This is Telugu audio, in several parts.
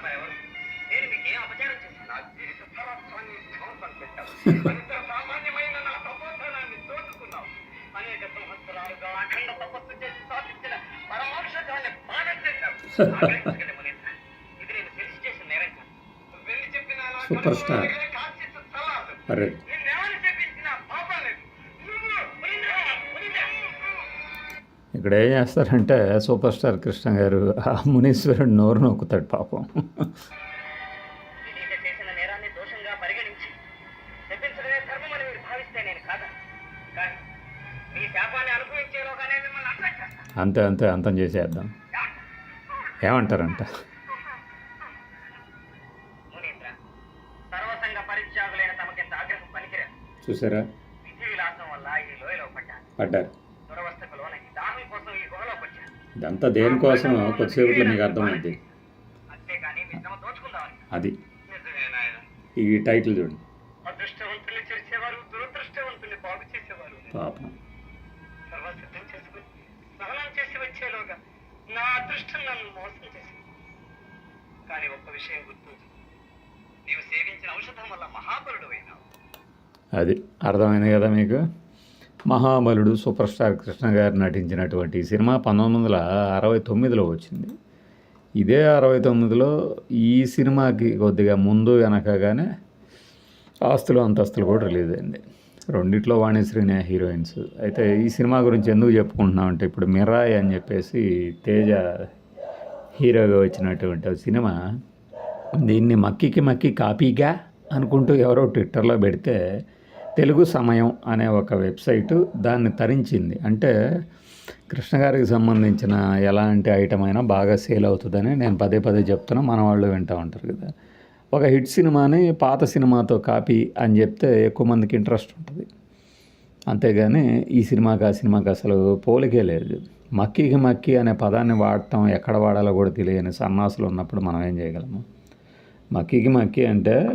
తమరెవరు నేను మీకేం అపచారం చేశాను? నా జీవిత సరస్వాన్ని ధ్వంసం పెట్టావు అంత సామాన్యమైన నా తపోధనాన్ని దోచుకున్నావు అనేక సంవత్సరాలుగా అఖండ తపస్సు చేసి సాధించిన పరమోక్షాన్ని పానం చేశావు. ఆగ్రహించకండి మునీంద్ర. ఇది నేను తెలిసి చేసిన నేరం కాదు. నువ్వు వెళ్ళి చెప్పిన నా సూపర్ స్టార్. ఇక్కడ ఏం చేస్తారంటే సూపర్ స్టార్ కృష్ణ గారు ఆ మునీశ్వరుడు నోరు నొక్కుతాడు పాపం. అంతే అంతే అంతం చేసేద్దాం. ఏమంటారంట? చూసారా? పడ్డారు. ఇదంతా దేనికోసం కొద్దిసేపట్లో మీకు అర్థమైంది. అది. ఈ టైటిల్ చూడండి. పాపం. నా అదృష్టం నన్ను మోసం చేసింది. కానీ ఒక్క విషయం గుర్తుంచు నీవు సేవించిన ఔషధం వల్ల మహాబలుడు అయినావు. అది అర్థమైంది కదా మీకు? మహాబలుడు సూపర్ స్టార్ కృష్ణ గారు నటించినటువంటి సినిమా పంతొమ్మిది వందల అరవై తొమ్మిదిలో వచ్చింది. ఇదే అరవై తొమ్మిదిలో ఈ సినిమాకి కొద్దిగా ముందు వెనకగానే ఆస్తులు అంతస్తులు కూడా రిలీజ్ అయింది. రెండిట్లో వాణిశ్రీనే హీరోయిన్స్. అయితే ఈ సినిమా గురించి ఎందుకు చెప్పుకుంటున్నాం అంటే ఇప్పుడు మిరాయ్ అని చెప్పేసి తేజ హీరోగా వచ్చినటువంటి సినిమా దీన్ని మక్కికి మక్కి కాపీగా అనుకుంటూ ఎవరో ట్విట్టర్లో పెడితే తెలుగు సమయం అనే ఒక వెబ్సైటు దాన్ని తరించింది. అంటే కృష్ణ గారికి సంబంధించిన ఎలాంటి ఐటమ్ అయినా బాగా సేల్ అవుతుందని నేను పదే పదే చెప్తున్నా మన వాళ్ళు వింటూ ఉంటారు కదా. ఒక హిట్ సినిమాని పాత సినిమాతో కాపీ అని చెప్తే ఎక్కువ మందికి ఇంట్రెస్ట్ ఉంటుంది. అంతేగాని ఈ సినిమాకి ఆ సినిమాకి అసలు పోలికే లేదు. మక్కీకి మక్కి అనే పదాన్ని వాడటం ఎక్కడ వాడాలో కూడా తెలియని సన్నాసులు ఉన్నప్పుడు మనం ఏం చేయగలము? మక్కీకి మక్కి అంటే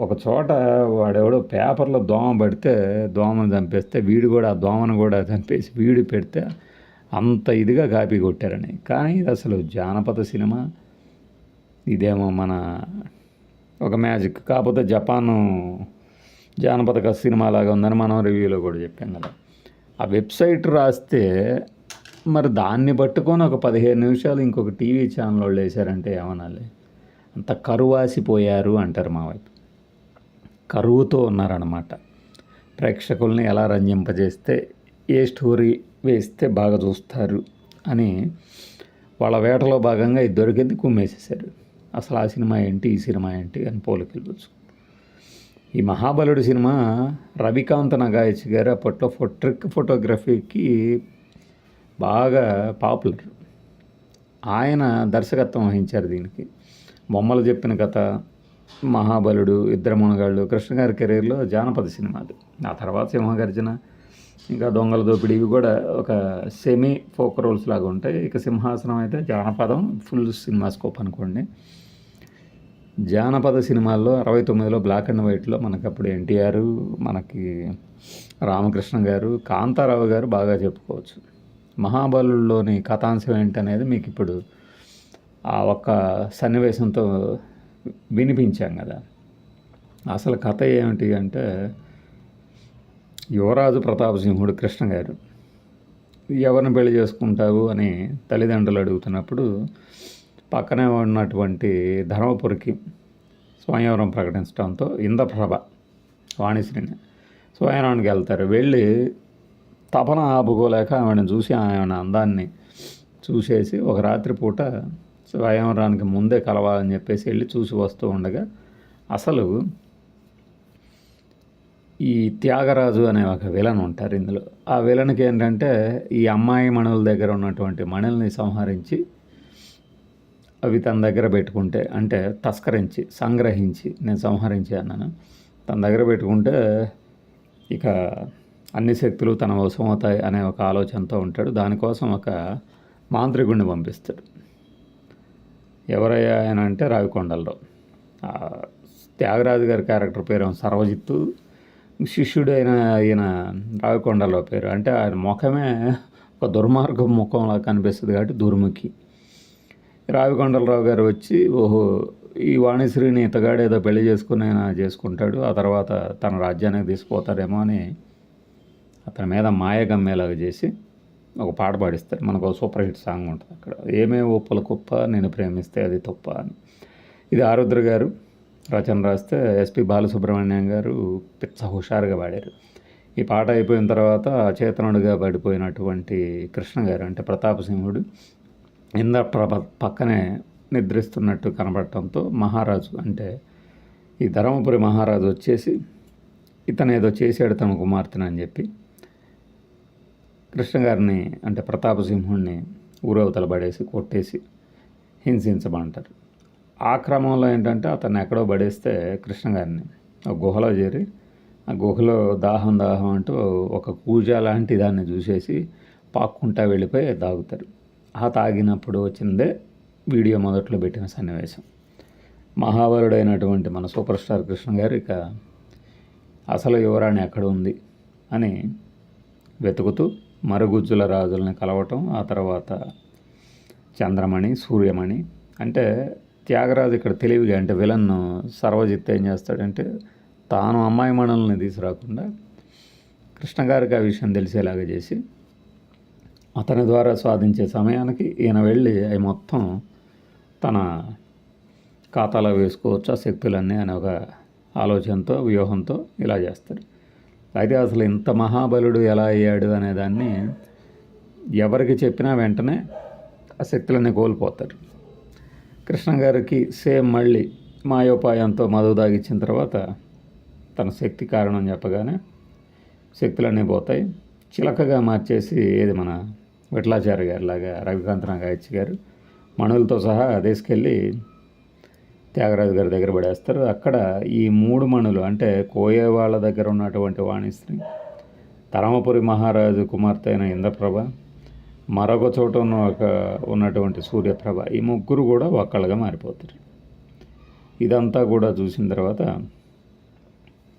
ఒక చోట వాడెవడో పేపర్లో దోమ పడితే దోమను చంపేస్తే వీడు కూడా ఆ దోమను కూడా చంపేసి వీడు పెడితే అంత ఇదిగా కాపీ కొట్టారని. కానీ ఇది అసలు జానపద సినిమా. ఇదేమో మన ఒక మ్యాజిక్. కాకపోతే జపాను జానపద కథ సినిమా లాగా ఉందని మనం రివ్యూలో కూడా చెప్పాం కదా. ఆ వెబ్సైట్ రాస్తే మరి దాన్ని పట్టుకొని ఒక పదిహేను నిమిషాలు ఇంకొక టీవీ ఛానల్ వాళ్ళు వేశారంటే ఏమనాలి? అంత కరువాసిపోయారు అంటారు మా వైపు. కరువుతో ఉన్నారన్నమాట. ప్రేక్షకుల్ని ఎలా రంజింపజేస్తే ఏ స్టోరీ వేస్తే బాగా చూస్తారు అని వాళ్ళ వేటలో భాగంగా ఇది దొరికింది కుమ్మేసేసారు అసలు ఆ సినిమా ఏంటి? ఈ సినిమా ఏంటి? అని పోలికలు వచ్చు ఈ మహాబలుడు సినిమా రవికాంత్ నగాయచ్ గారు అప్పట్లో ఫో ట్రిక్ ఫోటోగ్రఫీకి బాగా పాపులర్. ఆయన దర్శకత్వం వహించారు దీనికి. బొమ్మలు చెప్పిన కథ మహాబలుడు ఇద్దరు మునగాళ్ళు కృష్ణ గారి కెరీర్లో జానపద సినిమాలు ఆ తర్వాత సింహగర్జన ఇంకా దొంగల దోపిడీ ఇవి కూడా ఒక సెమీ ఫోక్ రోల్స్ లాగా ఉంటాయి. ఇక సింహాసనం అయితే జానపదం ఫుల్ సినిమా స్కోప్ అనుకోండి. జానపద సినిమాల్లో అరవై తొమ్మిదిలో బ్లాక్ అండ్ వైట్లో మనకు అప్పుడు ఎన్టీఆర్ మనకి రామకృష్ణ గారు కాంతారావు గారు బాగా చెప్పుకోవచ్చు. మహాబలులోని కథాంశం ఏంటనేది మీకు ఇప్పుడు ఆ ఒక్క సన్నివేశంతో వినిపించాం కదా. అసలు కథ ఏమిటి అంటే యువరాజు ప్రతాపసింహుడు కృష్ణ గారు ఎవరిని పెళ్ళి చేసుకుంటావు? అని తల్లిదండ్రులు అడుగుతున్నప్పుడు పక్కనే ఉన్నటువంటి ధర్మపురికి స్వయంవరం ప్రకటించడంతో ఇంద్రప్రభ వాణిశ్రీని స్వయంవరానికి వెళ్తారు. వెళ్ళి తపన ఆపుకోలేక ఆమెను చూసి ఆమె అందాన్ని చూసేసి ఒక రాత్రి పూట స్వయంవరానికి ముందే కలవాలని చెప్పేసి వెళ్ళి చూసి వస్తూ ఉండగా అసలు ఈ త్యాగరాజు అనే ఒక విలన్ ఉంటారు ఇందులో. ఆ విలన్కి ఏంటంటే ఈ అమ్మాయి మణుల దగ్గర ఉన్నటువంటి మణుల్ని సంహరించి అవి తన దగ్గర పెట్టుకుంటే అంటే తస్కరించి సంగ్రహించి నేను సంహరించి అన్నాను. తన దగ్గర పెట్టుకుంటే ఇక అన్ని శక్తులు తన వశం అవుతాయి అనే ఒక ఆలోచనతో ఉంటాడు. దానికోసం ఒక మాంత్రికుడిని పంపిస్తాడు. ఎవరయ్యా ఆయన అంటే రావికొండలరావు. త్యాగరాజు గారి క్యారెక్టర్ పేరు సర్వజిత్తు. శిష్యుడు అయిన ఈయన రావికొండలరావు పేరు. అంటే ఆయన ముఖమే ఒక దుర్మార్గం ముఖంలా కనిపిస్తుంది కాబట్టి దుర్ముఖి. రావికొండలరావు గారు వచ్చి ఓహో ఈ వాణిశ్రీని ఇతగాడు ఏదో పెళ్ళి చేసుకుని ఆయన చేసుకుంటాడు ఆ తర్వాత తన రాజ్యానికి తీసుకుపోతాడేమో అని అతని మీద మాయ గమ్మేలాగా చేసి ఒక పాట పాడిస్తారు. మనకు ఒక సూపర్ హిట్ సాంగ్ ఉంటుంది అక్కడ. ఏమే ఒప్పుల కుప్ప నేను ప్రేమిస్తే అది తప్ప అని. ఇది ఆరుద్ర గారు రచన రాస్తే ఎస్పి బాలసుబ్రహ్మణ్యం గారు పిచ్చ హుషారుగా పాడారు. ఈ పాట అయిపోయిన తర్వాత చేతనుడిగా పడిపోయినటువంటి కృష్ణ గారు అంటే ప్రతాపసింహుడు ఇంద్రప్రభ పక్కనే నిద్రిస్తున్నట్టు కనబడటంతో మహారాజు అంటే ఈ ధర్మపురి మహారాజు వచ్చేసి ఇతను ఏదో చేశాడు తన కుమార్తెను అని చెప్పి కృష్ణ గారిని అంటే ప్రతాపసింహుణ్ణి ఊరవతల పడేసి కొట్టేసి హింసించమంటారు. ఆ క్రమంలో ఏంటంటే అతన్ని ఎక్కడో పడేస్తే కృష్ణ గారిని ఒక గుహలో చేరి ఆ గుహలో దాహం దాహం అంటూ ఒక కూజ లాంటి దాన్ని చూసేసి పాక్కుంటా వెళ్ళిపోయి తాగుతారు. ఆ తాగినప్పుడు వచ్చిందే వీడియో మొదట్లో పెట్టిన సన్నివేశం. మహావరుడైనటువంటి మన సూపర్ స్టార్ కృష్ణ గారు ఇక అసలు యువరాణి ఎక్కడ ఉంది? అని వెతుకుతూ మరుగుజ్జుల రాజులని కలవటం ఆ తర్వాత చంద్రమణి సూర్యమణి. అంటే త్యాగరాజు ఇక్కడ తెలివిగా అంటే విలన్ సర్వజిత్ ఏం చేస్తాడంటే తాను అమ్మాయి మణుల్ని తీసుకురాకుండా కృష్ణగారికి ఆ విషయం తెలిసేలాగా చేసి అతని ద్వారా స్వాధించే సమయానికి ఈయన వెళ్ళి అవి మొత్తం తన ఖాతాలో వేసుకోవచ్చు ఆ శక్తులన్నీ అనే ఒక ఆలోచనతో వ్యూహంతో ఇలా చేస్తాడు. అయితే అసలు ఇంత మహాబలుడు ఎలా అయ్యాడు అనే దాన్ని ఎవరికి చెప్పినా వెంటనే ఆ శక్తులన్నీ కోల్పోతారు. కృష్ణ గారికి సేమ్ మళ్ళీ మాయోపాయంతో మధు దాగిచ్చిన తర్వాత తన శక్తి కారణం చెప్పగానే శక్తులన్నీ పోతాయి. చిలకగా మార్చేసి ఏది మన విఠలాచార్య గారి లాగా రవికాంత్ నాగాయచ్చి గారు మణులతో సహా తీసుకెళ్ళి త్యాగరాజు గారి దగ్గర పడేస్తారు. అక్కడ ఈ మూడు మణులు అంటే కోయే వాళ్ళ దగ్గర ఉన్నటువంటి వాణిశ్రీ తరమపురి మహారాజు కుమార్తె అయిన ఇంద్రప్రభ మరొక చోట ఉన్న ఒక ఉన్నటువంటి సూర్యప్రభ ఈ ముగ్గురు కూడా ఒక్కళ్ళగా మారిపోతారు. ఇదంతా కూడా చూసిన తర్వాత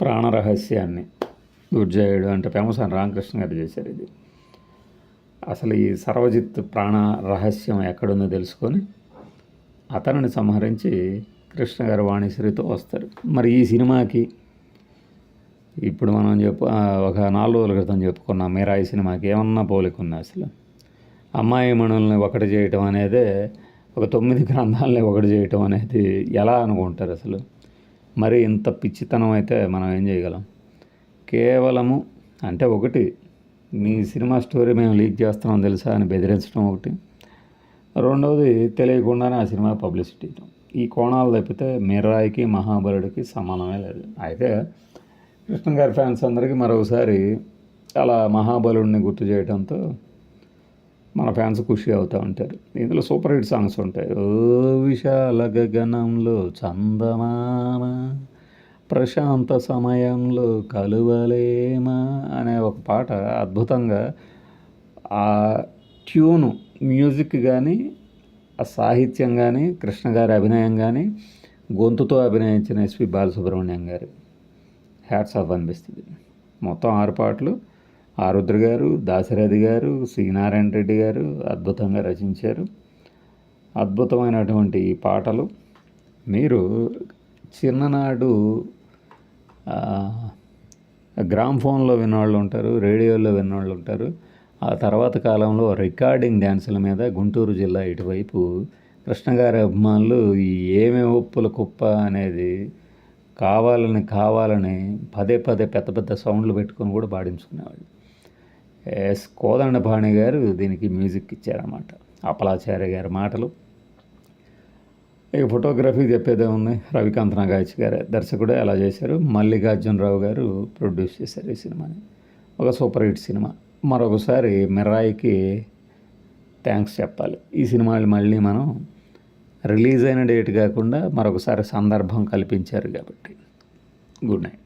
ప్రాణరహస్యాన్ని దుర్జయుడు అంటే పెమసాని రామకృష్ణ గారు చేశారు ఇది. అసలు ఈ సర్వజిత్ ప్రాణ రహస్యం ఎక్కడుందో తెలుసుకొని అతనిని సంహరించి కృష్ణ గారు వాణిశ్రీతో వస్తారు. మరి ఈ సినిమాకి ఇప్పుడు మనం చెప్పు ఒక నాలుగు రోజుల క్రితం చెప్పుకున్నాం మీరాయి సినిమాకి ఏమన్నా పోలిక ఉంది అసలు? అమ్మాయి మణుల్ని ఒకటి చేయటం అనేది ఒక తొమ్మిది గ్రంథాలని ఒకటి చేయటం అనేది ఎలా అనుకుంటారు అసలు? మరి ఇంత పిచ్చితనం అయితే మనం ఏం చేయగలం? కేవలము అంటే ఒకటి మీ సినిమా స్టోరీ మేము లీక్ చేస్తున్నాం తెలుసా అని బెదిరించడం ఒకటి. రెండవది తెలియకుండానే ఆ సినిమా పబ్లిసిటీ ఇవ్వడం. ఈ కోణాలు తప్పితే మిరాయికి మహాబలుడికి సమానమే లేదు. అయితే కృష్ణ గారి ఫ్యాన్స్ అందరికీ మరొకసారి అలా మహాబలుడిని గుర్తు చేయడంతో మన ఫ్యాన్స్ ఖుషి అవుతూ ఉంటారు. ఇందులో సూపర్ హిట్ సాంగ్స్ ఉంటాయి. ఓ విశాల గగనంలో చందమామ ప్రశాంత సమయంలో కలువలేమా అనే ఒక పాట అద్భుతంగా ఆ ట్యూను మ్యూజిక్ కానీ ఆ సాహిత్యం కానీ కృష్ణ గారి అభినయం కానీ గొంతుతో అభినయించిన ఎస్పి బాలసుబ్రహ్మణ్యం గారు. హ్యాట్స్ ఆఫ్ అనిపిస్తుంది. మొత్తం ఆరు పాటలు. ఆరుద్ర గారు దాశరథి గారు శ్రీనారాయణ రెడ్డి గారు అద్భుతంగా రచించారు. అద్భుతమైనటువంటి ఈ పాటలు. మీరు చిన్ననాడు గ్రామ్ ఫోన్లో విన్నవాళ్ళు ఉంటారు రేడియోలో విన్నవాళ్ళు ఉంటారు. ఆ తర్వాత కాలంలో రికార్డింగ్ డ్యాన్సుల మీద గుంటూరు జిల్లా ఇటువైపు కృష్ణగారి అభిమానులు ఏమేమి ఒప్పుల కుప్ప అనేది కావాలని కావాలని పదే పదే పెద్ద పెద్ద సౌండ్లు పెట్టుకొని కూడా పాడించుకునేవాళ్ళు. ఎస్ కోదండభాణి గారు దీనికి మ్యూజిక్ ఇచ్చారన్నమాట. అపలాచార్య గారి మాటలు. ఇక ఫోటోగ్రఫీ చెప్పేదే ఉంది రవికాంత్ నాగాయచ్ గారు. దర్శకుడే అలా చేశారు. మల్లికార్జునరావు గారు ప్రొడ్యూస్ చేశారు ఈ సినిమాని. ఒక సూపర్ హిట్ సినిమా. మరొకసారి మిర్రాయికి థ్యాంక్స్ చెప్పాలి. ఈ సినిమాలు మళ్ళీ మనం రిలీజ్ అయిన డేట్ కాకుండా మరొకసారి సందర్భం కల్పించారు కాబట్టి. Good night.